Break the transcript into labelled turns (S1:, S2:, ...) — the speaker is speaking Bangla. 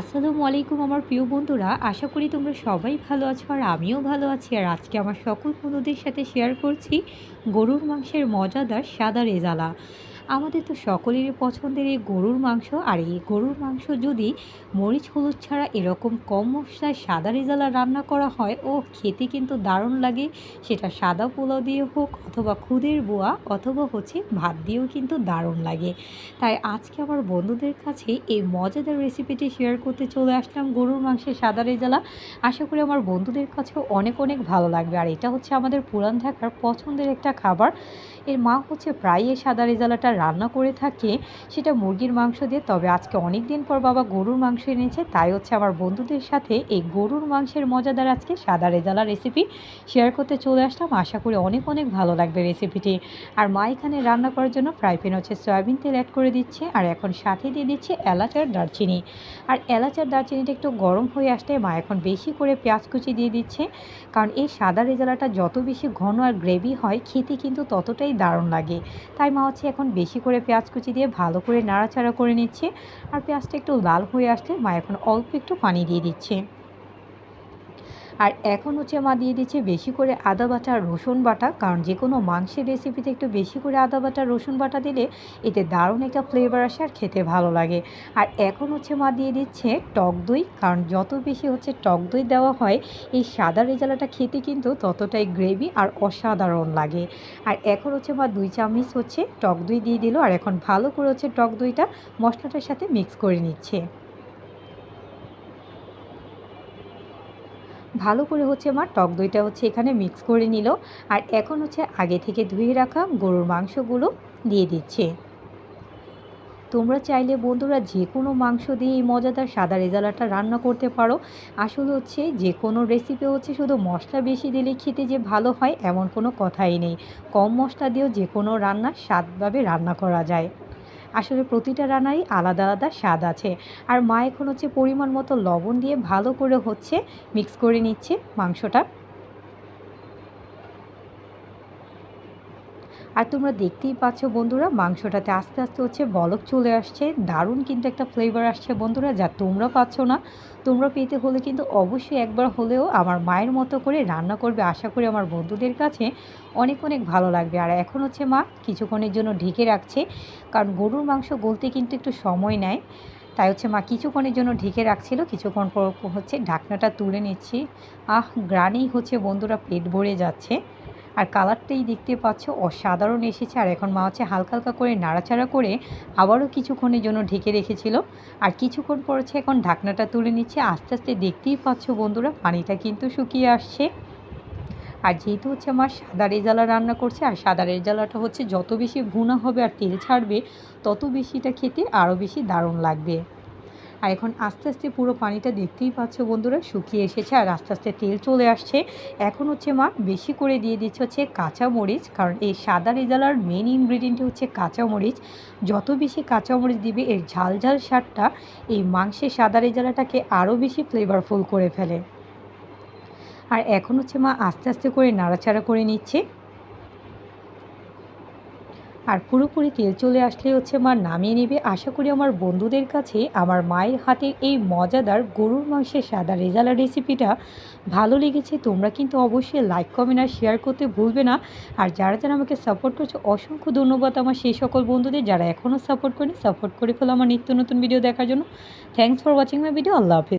S1: আসসালামু আলাইকুম আমার প্রিয় বন্ধুরা, আশা করি তোমরা সবাই ভালো আছো আর আমিও ভালো আছি। আর আজকে আমার সকল বন্ধুদের সাথে শেয়ার করছি গরুর মাংসের মজাদার সাদা রেজালা। আমাদের তো সকলেরই পছন্দের এই গরুর মাংস। আর এই গরুর মাংস যদি মরিচ, হলুদ ছাড়া এরকম কম মশলায় সাদা রেজালা রান্না করা হয় ও খেতে কিন্তু দারুণ লাগে। সেটা সাদা পোলাও দিয়ে হোক অথবা খুদের বোয়া অথবা হচ্ছে ভাত দিয়েও কিন্তু দারুণ লাগে। তাই আজকে আমার বন্ধুদের কাছে এই মজাদার রেসিপিটি শেয়ার করতে চলে আসলাম গরুর মাংসের সাদা রেজালা। আশা করি আমার বন্ধুদের কাছেও অনেক অনেক ভালো লাগবে। আর এটা হচ্ছে আমাদের পুরান ঢাকার পছন্দের একটা খাবার। এর মা হচ্ছে প্রায় এই সাদা রেজালাটা রান্না করে থাকে, সেটা মুরগির মাংস দিয়ে। তবে আজকে অনেক দিন পর বাবা গরুর মাংস এনেছে, তাই হচ্ছে আমার বন্ধুদের সাথে এই গরুর মাংসের মজাদার আজকে সাদা রেজালা রেসিপি শেয়ার করতে চলে আসলাম। আশা করি অনেক অনেক ভালো লাগবে রেসিপিটি আর মা এখানে রান্না করার জন্য ফ্রাই প্যান হচ্ছে সয়াবিন তেল অ্যাড করে দিচ্ছে, আর এখন সাথে দিয়ে দিচ্ছে এলাচার দারচিনি। আর এলাচার দারচিনিটা একটু গরম হয়ে আসলে মা এখন বেশি করে পেঁয়াজ কুচি দিয়ে দিচ্ছে, কারণ এই সাদা রেজালাটা যত বেশি ঘন আর গ্রেভি হয়, খেতে কিন্তু ততটাই দারুণ লাগে। তাই মা হচ্ছে এখন বেশি করে পেঁয়াজ কুচি দিয়ে ভালো করে নাড়াচাড়া করে নিচ্ছি। আর পেঁয়াজটা একটু লাল হয়ে আসলে মা এখন অল্প একটু পানি দিয়ে দিচ্ছে। আর এখন হচ্ছে মা দিয়ে দিচ্ছে বেশি করে আদা বাটা রসুন বাটা, কারণ যে কোনো মাংসের রেসিপিতে একটু বেশি করে আদা বাটা রসুন বাটা দিলে এতে দারুণ একটা ফ্লেভার আসে আর খেতে ভালো লাগে। আর এখন হচ্ছে মা দিয়ে দিচ্ছে টক দই, কারণ যত বেশি হচ্ছে টক দই দেওয়া হয়, এই সাদা রেজালাটা খেতে কিন্তু ততটাই গ্রেভি আর অসাধারণ লাগে। আর এখন হচ্ছে মা দুই চামচ হচ্ছে টক দই দিয়ে দিল, আর এখন ভালো করে হচ্ছে টক দইটা মশলাটার সাথে মিক্স করে নিচ্ছে। ভালো করে হচ্ছে আমার টক দইটা হচ্ছে এখানে মিক্স করে নিল। আর এখন হচ্ছে আগে থেকে ধুয়ে রাখা গরুর মাংসগুলো দিয়ে দিচ্ছে। তোমরা চাইলে বন্ধুরা যে কোনো মাংস দিয়ে এই মজাদার সাদা রেজালাটা রান্না করতে পারো। আসলে হচ্ছে যে কোনো রেসিপি হচ্ছে শুধু মশলা বেশি দিলে খেতে যে ভালো হয় এমন কোনো কথাই নেই। কম মশলা দিয়েও যে কোনো রান্না স্বাদভাবে রান্না করা যায়। আসলে প্রতিটা রান্নারই আলাদা আলাদা স্বাদ আছে। আর মা এখন হচ্ছে পরিমাণ মতো লবণ দিয়ে ভালো করে হচ্ছে মিক্স করে নিচ্ছে মাংসটা। আর তোমরা দেখতেই পাচ্ছ বন্ধুরা, মাংসটাতে আস্তে আস্তে হচ্ছে বলক চলে আসছে। দারুণ কিন্তু একটা ফ্লেভার আসছে বন্ধুরা, যা তোমরা পাচ্ছ না। তোমরা পেতে হলে কিন্তু অবশ্যই একবার হলেও আমার মায়ের মতো করে রান্না করবে আশা করি আমার বন্ধুদের কাছে অনেক অনেক ভালো লাগবে। আর এখন হচ্ছে মা কিছুক্ষণের জন্য ঢেকে রাখছে, কারণ গরুর মাংস গলতে কিন্তু একটু সময় নেয়। তাই হচ্ছে মা কিছুক্ষণের জন্য ঢেকে রাখছিল, কিছুক্ষণ পর হচ্ছে ঢাকনাটা তুলে নিচ্ছি। আহ, গ্রানেই হচ্ছে বন্ধুরা পেট ভরে যাচ্ছে। আর কালারটাই দেখতে পাচ্ছ, অসাধারণ এসেছে। আর এখন মা হচ্ছে হালকা হালকা করে নাড়াচাড়া করে আবারও কিছুক্ষণের জন্য ঢেকে রেখেছিল। আর কিছুক্ষণ পর হচ্ছে এখন ঢাকনাটা তুলে নিচ্ছে। আস্তে আস্তে দেখতেই পাচ্ছ বন্ধুরা, পানিটা কিন্তু শুকিয়ে আসছে। আর যেহেতু হচ্ছে আমার সাদা রেজালা রান্না করছে, আর সাদা রেজালাটা হচ্ছে যত বেশি ভুনা হবে আর তেল ছাড়বে, তত বেশিটা খেতে আরও বেশি দারুণ লাগবে। আর এখন আস্তে আস্তে পুরো পানিটা দেখতেই পাচ্ছ বন্ধুরা, শুকিয়ে এসেছে আর আস্তে আস্তে তেল চলে আসছে। এখন হচ্ছে মা বেশি করে দিয়ে দিচ্ছে হচ্ছে কাঁচামরিচ কারণ এই সাদা রেজালার মেন ইনগ্রিডিয়েন্টই হচ্ছে কাঁচামরিচ যত বেশি কাঁচামরিচ দিবে, এর ঝাল ঝাল স্বাদটা এই মাংসের সাদা রেজালাটাকে আরও বেশি ফ্লেভারফুল করে ফেলে। আর এখন হচ্ছে মা আস্তে আস্তে করে নাড়াচাড়া করে নিচ্ছে। আর পুরোপুরি তেল চলে আসলে হচ্ছে মা, নামিয়ে নেবে। আশা করি আমার বন্ধুদের কাছে আমার মায়ের হাতের এই মজাদার গরুর মাংসের সাদা রেজালা রেসিপিটা ভালো লেগেছে। তোমরা কিন্তু অবশ্যই লাইক কমেন্ট আর শেয়ার করতে ভুলবে না। আর যারা যারা আমাকে সাপোর্ট করছে, অসংখ্য ধন্যবাদ আমার সেই সকল বন্ধুদের যারা এখনও সাপোর্ট করেনি। সাপোর্ট করে ফেলো আমার নিত্য নতুন ভিডিও দেখার জন্য। Thanks for watching my video Allah Hafiz.